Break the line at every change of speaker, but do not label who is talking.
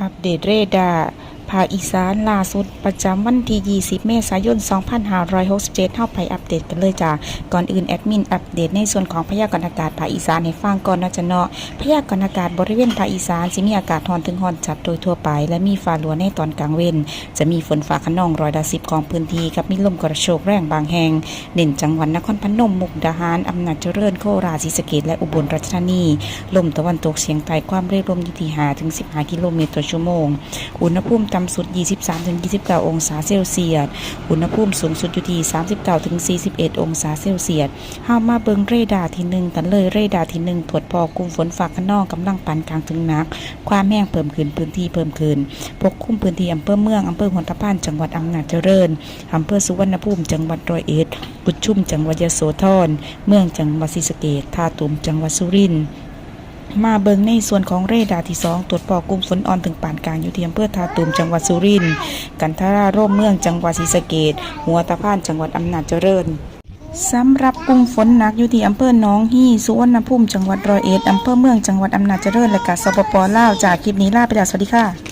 อัปเดตเรดาร์ ภาคอีสานล่าสุดประจำวันที่ 20 เมษายน 2567เข้าไปอัปเดตกันเลยจ้าก่อนอื่นแอดมินอัปเดตในส่วนของพยากรณ์อากาศภาคอีสานให้ฟังก่อนนะจ๊ะเนาะพยากรณ์อากาศบริเวณภาคอีสานสิมีอากาศร้อนถึงร้อนจัดโดยทั่วไป และมีฟ้าหลัวในตอนกลางเว้น จะมีฝนฟ้าขนองร้อยละสิบของพื้นที่กับมีลมกระโชกแรงบางแห่งเน้นจังหวัดนครพนมมุกดาหารอำนาจเจริญโคราชศรีสะเกษและอุบลราชธานีลมตะวันตกเฉียงใต้ความเร็วลมอยู่ที่5ถึง15 กิโลเมตรต่อชั่วโมงอุณหภูมิต่ำสุด 23ถึง29 องศาเซลเซียส อุณหภูมิสูงสุดอยู่ที่ 39-41 องศาเซลเซียสเฮามาเบิงเรดาร์ที่หนึ่งกันเลยเรดาร์ที่หนึ่งตรวจพอกลุ่มฝนฟ้าขนองกำลังปานกลางถึงนัก ความแห้งเพิ่มขึ้นพื้นที่เพิ่มขึ้น ปกคลุมพื้นที่อำเภอเมืองอำเภอหัวตะพานจังหวัดอำนาจเจริญอำเภอสุวรรณภูมิจังหวัดร้อยเอ็ดกุดชุ่มจังหวัดยโสธร เมืองจังหวัดศรีสะเกษท่าตุมจังหวัดสุรินทร์ มาเบิงในส่วนของเรดาร์ที่สองตรวจปอกกลุ่มฝนอ่อนถึงปานกลางอยู่ที่อำเภอทาตุมจังหวัดสุรินทร์กันทาราร่มเมืองจังหวัดศรีสะเกดหัวตะพานจังหวัดอำนาจเจริญสำหรับกลุ่มฝนหนักอยู่ที่อำเภอหนองฮี่สุวรรณภูมิจังหวัดร้อยเอ็ดอำเภอเมืองจังหวัดอำนาจเจริญและกาสปปลาวจากคลิปนี้ลาไปแล้วสวัสดีค่ะ